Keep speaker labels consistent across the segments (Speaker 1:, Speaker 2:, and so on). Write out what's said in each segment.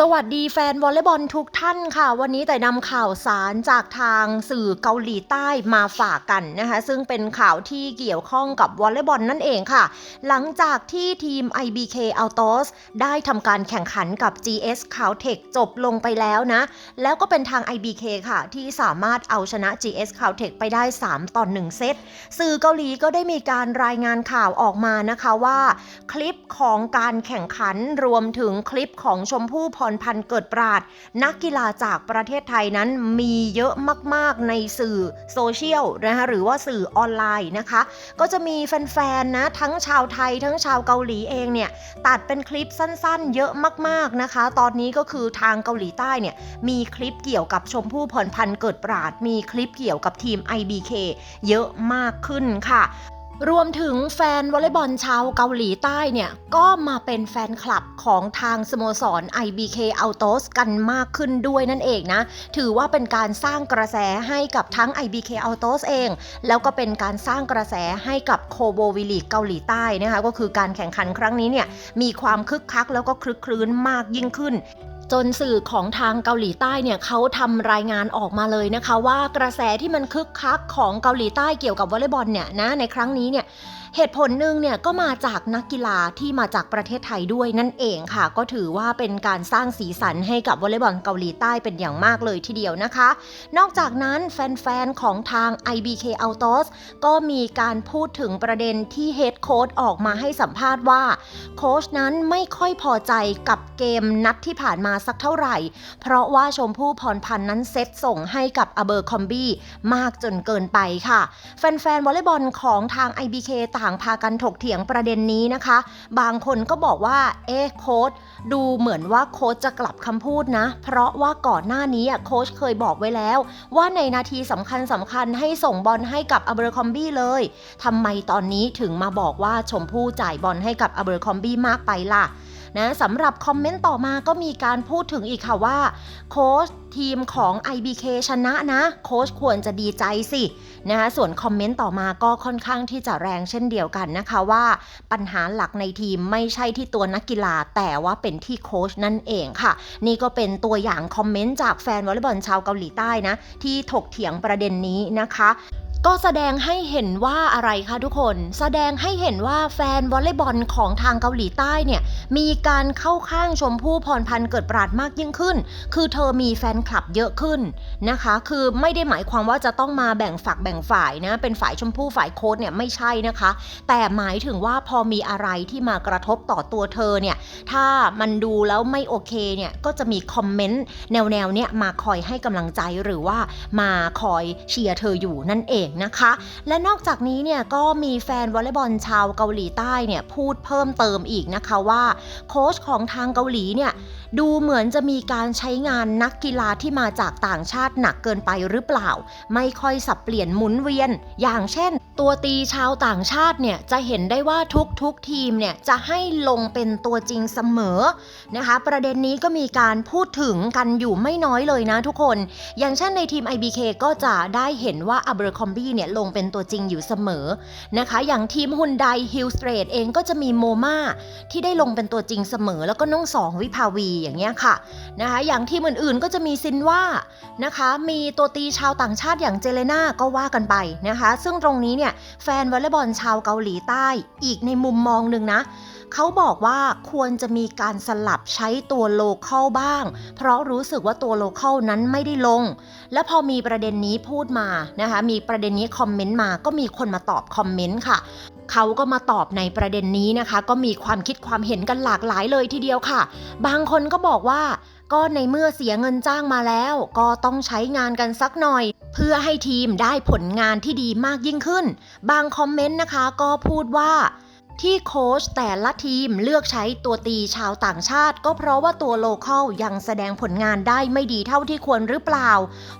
Speaker 1: สวัสดีแฟนวอลเลย์บอลทุกท่านค่ะ วันนี้แต่นำข่าวสารจากทางสื่อเกาหลีใต้มาฝากกันนะคะ ซึ่งเป็นข่าวที่เกี่ยวข้องกับวอลเลย์บอลนั่นเองค่ะ หลังจากที่ทีม IBK Autos ได้ทำการแข่งขันกับ GS Caltech จบลงไปแล้วนะ แล้วก็เป็นทาง IBK ค่ะ ที่สามารถเอาชนะ GS Caltech ไปได้ 3 ต่อ 1 เซต สื่อเกาหลีก็ได้มีการรายงานข่าวออกมานะคะว่า คลิปของการแข่งขันรวมถึงคลิปของชมพู่พรพันธ์เกิดปราด นักกีฬาจากประเทศไทยนั้นมีเยอะมากๆในสื่อโซเชียลนะคะหรือว่าสื่อออนไลน์นะคะ ก็จะมีแฟนๆนะทั้งชาวไทยทั้งชาวเกาหลีเองเนี่ยตัดเป็นคลิปสั้นๆ เยอะมากๆนะคะ ตอนนี้ก็คือทางเกาหลีใต้เนี่ยมีคลิปเกี่ยวกับชมพู่พรพันธ์เกิดปราด มีคลิปเกี่ยวกับทีม IBK เยอะมากขึ้นค่ะ รวมถึงแฟนวอลเลย์บอลชาวเกาหลีใต้เนี่ย ก็มาเป็นแฟนคลับของทางสโมสร IBK Autos กันมากขึ้นด้วยนั่นเองนะ ถือว่าเป็นการสร้างกระแสให้กับทั้ง IBK Autos เอง แล้วก็เป็นการสร้างกระแสให้กับโคโบวิลีเกาหลีใต้นะคะก็คือการแข่งขันครั้งนี้เนี่ยมีความคึกคักแล้วก็คลึกคลื้นมากยิ่งขึ้น จนสื่อของทางเกาหลีใต้เนี่ยเขาทำรายงานออกมาเลยนะคะ ว่ากระแสที่มันคึกคักของเกาหลีใต้เกี่ยวกับวอลเลย์บอลเนี่ยนะในครั้งนี้เนี่ย เหตุผลหนึ่งเนี่ยก็มาจากนักกีฬาที่มาจากประเทศไทยด้วยนั่นเองค่ะ ก็ถือว่าเป็นการสร้างสีสันให้กับวอลเลย์บอลเกาหลีใต้เป็นอย่างมากเลยทีเดียวนะคะ นอกจากนั้นแฟนๆ ของทาง IBK Autos ก็มีการพูดถึงประเด็นที่เฮดโค้ดออกมาให้สัมภาษณ์ว่าโค้ชนั้นไม่ค่อยพอใจกับเกมนัดที่ผ่านมาสักเท่าไหร่ เพราะว่าชมพู่พรพันธ์นั้นเซตส่งให้กับอเบอร์คอมบี้มากจนเกินไปค่ะ แฟนๆวอลเลย์บอลของทาง IBK ต่างางพากันถกเถียงประเด็นนี้นะคะ บางคนก็บอกว่า เอ๊ะโค้ชดูเหมือนว่าโค้ชจะกลับคำพูดนะ เพราะว่าก่อนหน้านี้โค้ชเคยบอกไว้แล้ว ว่าในนาทีสำคัญสำคัญให้ส่งบอลให้กับอเบอร์คอมบี้เลยทำไมตอนนี้ถึงมาบอกว่าชมพู่จ่ายบอลให้กับอเบอร์คอมบี้มากไปล่ะ นะสำหรับคอมเมนต์ต่อมาก็มีการพูดถึงอีกค่ะว่า โค้ชทีมของ IBK ชนะนะ โค้ชควรจะดีใจสินะคะส่วนคอมเมนต์ต่อมาก็ค่อนข้างที่จะแรงเช่นเดียวกันนะคะว่าปัญหาหลักในทีมไม่ใช่ที่ตัวนักกีฬา แต่ว่าเป็นที่โค้ชนั่นเองค่ะ นี่ก็เป็นตัวอย่างคอมเมนต์จากแฟนวอลเลย์บอลชาวเกาหลีใต้นะ ที่ถกเถียงประเด็นนี้นะคะ ก็แสดงให้เห็นว่าอะไรคะทุกคน แสดงให้เห็นว่าแฟนวอลเลย์บอลของทางเกาหลีใต้เนี่ยมีการเข้าข้างชมพู่พรพันธ์เกิดปราดมากยิ่งขึ้น คือเธอมีแฟนคลับเยอะขึ้นนะคะ คือไม่ได้หมายความว่าจะต้องมาแบ่งฝักแบ่งฝ่ายนะ เป็นฝ่ายชมพู่ฝ่ายโค้ดเนี่ยไม่ใช่นะคะ แต่หมายถึงว่าพอมีอะไรที่มากระทบต่อตัวเธอเนี่ยถ้ามันดูแล้วไม่โอเคเนี่ยก็จะมีคอมเมนต์แนวๆเนี่ยมาคอยให้กำลังใจหรือว่ามาคอยเชียร์เธออยู่นั่นเองนะคะ และนอกจากนี้เนี่ยก็มีแฟนวอลเลย์บอลชาวเกาหลีใต้เนี่ยพูดเพิ่มเติมอีกนะคะว่าโค้ชของทางเกาหลีเนี่ยดูเหมือนจะมีการใช้งานนักกีฬาที่มาจากต่างชาติหนักเกินไปหรือเปล่า ไม่ค่อยสับเปลี่ยนหมุนเวียน อย่างเช่นตัวตีชาวต่างชาติเนี่ยจะเห็นได้ว่าทุกทุกๆทีมเนี่ยจะให้ลงเป็นตัวจริงเสมอนะคะ ประเด็นนี้ก็มีการพูดถึงกันอยู่ไม่น้อยเลยนะทุกคน อย่างเช่นในทีม IBK ก็จะได้เห็นว่า a b e r c r o m b i e เนี่ยลงเป็นตัวจริงอยู่เสมอนะคะ อย่างทีมฮุนไดฮิลสเตรทเองก็จะมีโมมาที่ได้ลงเป็นตัวจริงเสมอ แล้วก็น้องสองวิภาวีอย่างเงี้ยค่ะนะคะอย่างทีมอื่นๆก็จะมีซินว่านะคะ มีตัวตีชาวต่างชาติอย่างเจเลนาก็ว่ากันไปนะคะ ซึ่งตรงนี้เนี่ยเนี่ยแฟนวอลเลย์บอลชาวเกาหลีใต้ อีกในมุมมองหนึ่งนะเขาบอกว่าควรจะมีการสลับใช้ตัวโลเคอลบ้าง เพราะรู้สึกว่าตัวโลเคอลนั้นไม่ได้ลง และพอมีประเด็นนี้พูดมานะคะมีประเด็นนี้คอมเมนต์มาก็มีคนมาตอบคอมเมนต์ค่ะเขาก็มาตอบในประเด็นนี้นะคะ ก็มีความคิดความเห็นกันหลากหลายเลยทีเดียวค่ะ บางคนก็บอกว่า ก็ในเมื่อเสียเงินจ้างมาแล้ว ก็ต้องใช้งานกันสักหน่อย เพื่อให้ทีมได้ผลงานที่ดีมากยิ่งขึ้น บางคอมเมนต์นะคะก็พูดว่า ที่โค้ชแต่ละทีมเลือกใช้ตัวตีชาวต่างชาติ ก็เพราะว่าตัวโลเคอลยังแสดงผลงานได้ไม่ดีเท่าที่ควรหรือเปล่า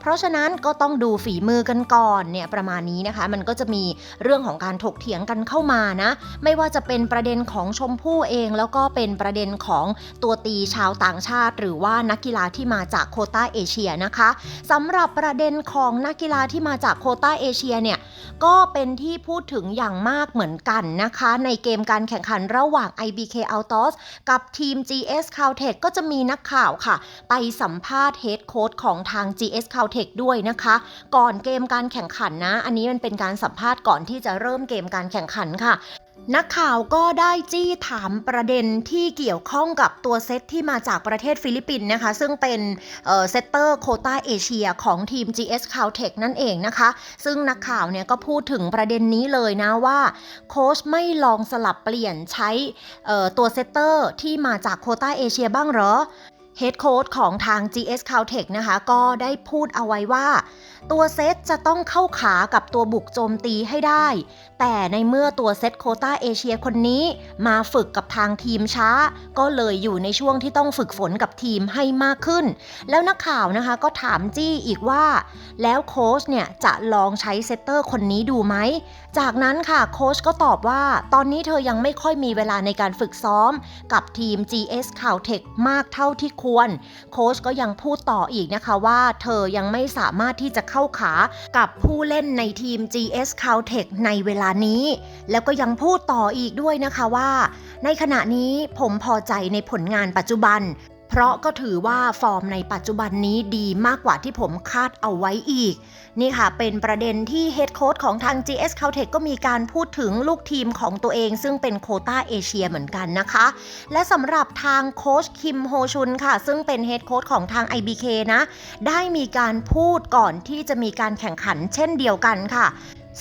Speaker 1: เพราะฉะนั้นก็ต้องดูฝีมือกันก่อนเนี่ยประมาณนี้นะคะ มันก็จะมีเรื่องของการถกเถียงกันเข้ามานะ ไม่ว่าจะเป็นประเด็นของชมพู่เอง แล้วก็เป็นประเด็นของตัวตีชาวต่างชาติ หรือว่านักกีฬาที่มาจากโคต้าเอเชียนะคะสำหรับประเด็นของนักกีฬาที่มาจากโคต้าเอเชียเนี่ยก็เป็นที่พูดถึงอย่างมากเหมือนกันนะคะในเกมการแข่งขันระหว่าง IBK Autos กับทีม GS Caltech ก็จะมีนักข่าวค่ะ ไปสัมภาษณ์เฮดโค้ดของทาง GS Caltech ด้วยนะคะ ก่อนเกมการแข่งขันนะ อันนี้มันเป็นการสัมภาษณ์ก่อนที่จะเริ่มเกมการแข่งขันค่ะ นักข่าวก็ได้จี้ถามประเด็นที่เกี่ยวข้องกับตัวเซตที่มาจากประเทศฟิลิปปินส์นะคะ ซึ่งเป็นเซตเตอร์โคต้าเอเชียของทีม GS Caltech นั่นเองนะคะ ซึ่งนักข่าวเนี่ยก็พูดถึงประเด็นนี้เลยนะว่าโค้ชไม่ลองสลับเปลี่ยนใช้ตัวเซตเตอร์ที่มาจากโคต้าเอเชียบ้างเหรอเฮดโค้ชของทาง GS Caltech นะคะ ก็ได้พูดเอาไว้ว่า ตัวเซตจะต้องเข้าขากับตัวบุกโจมตีให้ได้ แต่ในเมื่อตัวเซตโคต้าเอเชียคนนี้ มาฝึกกับทางทีมช้า ก็เลยอยู่ในช่วงที่ต้องฝึกฝนกับทีมให้มากขึ้น แล้วนักข่าวนะคะก็ถามจี้อีกว่า แล้วโค้ชเนี่ยจะลองใช้เซตเตอร์คนนี้ดูไหม จากนั้นค่ะโค้ชก็ตอบว่า ตอนนี้เธอยังไม่ค่อยมีเวลาในการฝึกซ้อม กับทีม GS Caltech มากเท่าที่ควร โค้ชก็ยังพูดต่ออีกนะคะว่า เธอยังไม่สามารถที่จะเข้าขากับผู้เล่นในทีม GS Caltech ในเวลานี้ แล้วก็ยังพูดต่ออีกด้วยนะคะว่า ในขณะนี้ผมพอใจในผลงานปัจจุบัน เพราะก็ถือว่าฟอร์มในปัจจุบันนี้ดีมากกว่าที่ผมคาดเอาไว้อีก นี่ค่ะเป็นประเด็นที่เฮดโค้ชของทาง GS Caltech ก็มีการพูดถึงลูกทีมของตัวเอง ซึ่งเป็นโคต้าเอเชียเหมือนกันนะคะ และสำหรับทางโค้ชคิมโฮชุนค่ะ ซึ่งเป็นเฮดโค้ชของทาง IBK นะ ได้มีการพูดก่อนที่จะมีการแข่งขันเช่นเดียวกันค่ะ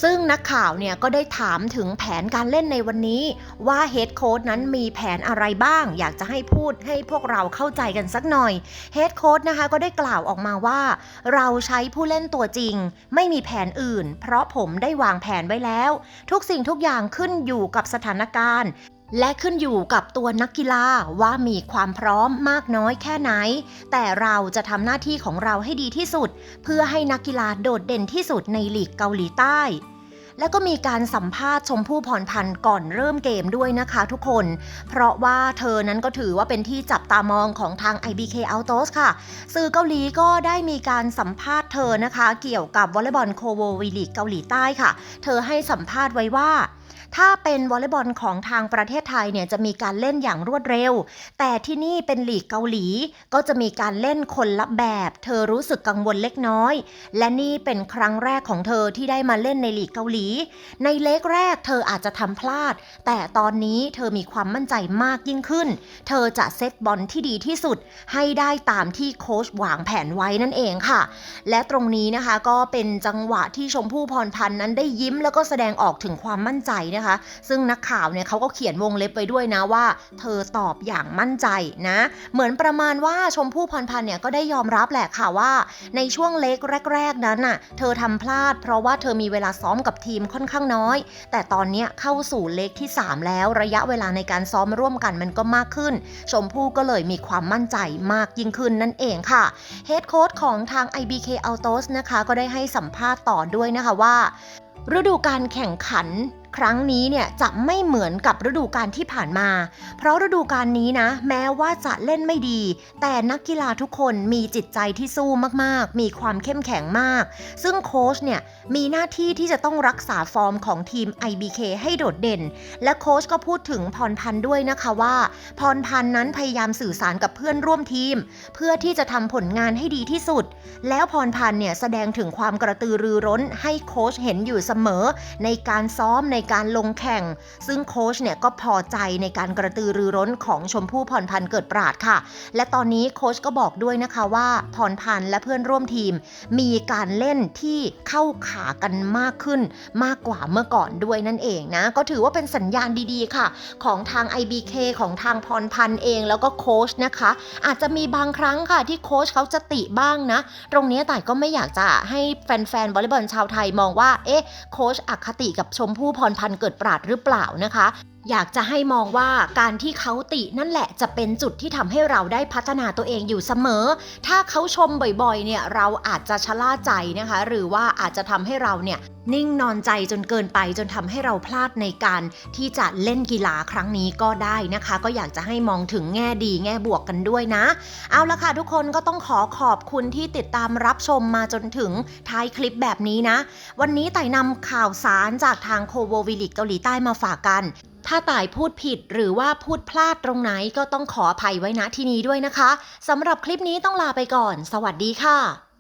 Speaker 1: ซึ่งนักข่าวเนี่ยก็ได้ถามถึงแผนการเล่นในวันนี้ ว่าเฮดโค้ดนั้นมีแผนอะไรบ้าง อยากจะให้พูดให้พวกเราเข้าใจกันสักหน่อยเฮดโค้ดนะคะก็ได้กล่าวออกมาว่า เราใช้ผู้เล่นตัวจริง ไม่มีแผนอื่น เพราะผมได้วางแผนไว้แล้ว ทุกสิ่งทุกอย่างขึ้นอยู่กับสถานการณ์ และขึ้นอยู่กับตัวนักกีฬาว่ามีความพร้อมมากน้อยแค่ไหน แต่เราจะทำหน้าที่ของเราให้ดีที่สุด เพื่อให้นักกีฬาโดดเด่นที่สุดในลีกเกาหลีใต้ แล้วก็มีการสัมภาษณ์ชมพู่พรพันธ์ก่อนเริ่มเกมด้วยนะคะทุกคน เพราะว่าเธอนั้นก็ถือว่าเป็นที่จับตามองของทาง IBK Autos ค่ะ สื่อเกาหลีก็ได้มีการสัมภาษณ์เธอนะคะ เกี่ยวกับวอลเลย์บอลโคโววีลีกเกาหลีใต้ค่ะ เธอให้สัมภาษณ์ไว้ว่า ถ้าเป็นวอลเลย์บอลของทางประเทศไทยเนี่ยจะมีการเล่นอย่างรวดเร็ว แต่ที่นี่เป็นลีกเกาหลี ก็จะมีการเล่นคนละแบบ เธอรู้สึกกังวลเล็กน้อย และนี่เป็นครั้งแรกของเธอที่ได้มาเล่นในลีกเกาหลี ในเล็กแรกเธออาจจะทำพลาด แต่ตอนนี้เธอมีความมั่นใจมากยิ่งขึ้น เธอจะเซตบอลที่ดีที่สุด ให้ได้ตามที่โค้ชวางแผนไว้นั่นเองค่ะ และตรงนี้นะคะก็เป็นจังหวะที่ชมพู่พรพันธ์นั้นได้ยิ้มแล้วก็แสดงออกถึงความมั่นใจนะคะ ซึ่งนักข่าวเนี่ยเขาก็เขียนวงเล็บไปด้วยนะว่า เธอตอบอย่างมั่นใจนะ เหมือนประมาณว่าชมพู่พรพันธ์เนี่ยก็ได้ยอมรับแหละค่ะว่า ในช่วงเล็กแรก ๆ นั้นน่ะเธอทำพลาด เพราะว่าเธอมีเวลาซ้อมกับทีมค่อนข้างน้อย แต่ตอนนี้เข้าสู่เล็กที่ 3 แล้วระยะเวลาในการซ้อมร่วมกันมันก็มากขึ้น ชมพู่ก็เลยมีความมั่นใจมากยิ่งขึ้นนั่นเองค่ะเฮดโค้ชของทาง IBK Autos นะคะ ก็ได้ให้สัมภาษณ์ต่อด้วยนะคะว่าฤดูการแข่งขัน ครั้งนี้เนี่ยจะไม่เหมือนกับฤดูการที่ผ่านมา เพราะฤดูการนี้นะ แม้ว่าจะเล่นไม่ดี แต่นักกีฬาทุกคนมีจิตใจที่สู้มากๆ มีความเข้มแข็งมาก ซึ่งโค้ชเนี่ยมีหน้าที่ที่จะต้องรักษาฟอร์มของทีม IBK ให้โดดเด่น และโค้ชก็พูดถึงพรพันธ์ด้วยนะคะว่า พรพันธ์นั้นพยายามสื่อสารกับเพื่อนร่วมทีม เพื่อที่จะทำผลงานให้ดีที่สุด แล้วพรพันธ์เนี่ยแสดงถึงความกระตือรือร้นให้โค้ชเห็นอยู่เสมอ ในการซ้อมในการลงแข่ง ซึ่งโค้ชเนี่ยก็พอใจในการกระตือรือร้นของชมพู่พรพันธ์เกิดปราดค่ะ และตอนนี้โค้ชก็บอกด้วยนะคะว่าพรพันธ์และเพื่อนร่วมทีม มีการเล่นที่เข้าขากันมากขึ้นมากกว่าเมื่อก่อนด้วยนั่นเองนะก็ถือว่าเป็นสัญญาณดีๆค่ะ ของทาง IBK ของทางพรพันธ์เองแล้วก็โค้ชนะคะ อาจจะมีบางครั้งค่ะที่โค้ชเขาจะติบ้างนะ ตรงนี้แต่ก็ไม่อยากจะให้แฟนๆวอลเลย์บอลชาวไทยมองว่าเอ๊ะโค้ชอคติกับชมพู่พรพันธ์เกิดปราดหรือเปล่านะคะ อยากจะให้มองว่าการที่เขาตินั่นแหละจะเป็นจุดที่ทำให้เราได้พัฒนาตัวเองอยู่เสมอ ถ้าเขาชมบ่อยๆ เนี่ยเราอาจจะชะล่าใจนะคะ หรือว่าอาจจะทำให้เราเนี่ยนิ่งนอนใจจนเกินไปจนทำให้เราพลาดในการที่จะเล่นกีฬาครั้งนี้ก็ได้นะคะ ก็อยากจะให้มองถึงแง่ดีแง่บวกกันด้วยนะ เอาละค่ะทุกคนก็ต้องขอขอบคุณที่ติดตามรับชมมาจนถึงท้ายคลิปแบบนี้นะ วันนี้ไต่นำข่าวสารจากทางโคโววิลิกเกาหลีใต้มาฝากกัน ถ้าต่ายพูดผิดหรือว่าพูดพลาดตรงไหนก็ต้องขออภัยไว้ณที่นี้ด้วยนะคะสำหรับคลิปนี้ต้องลาไปก่อน สวัสดีค่ะ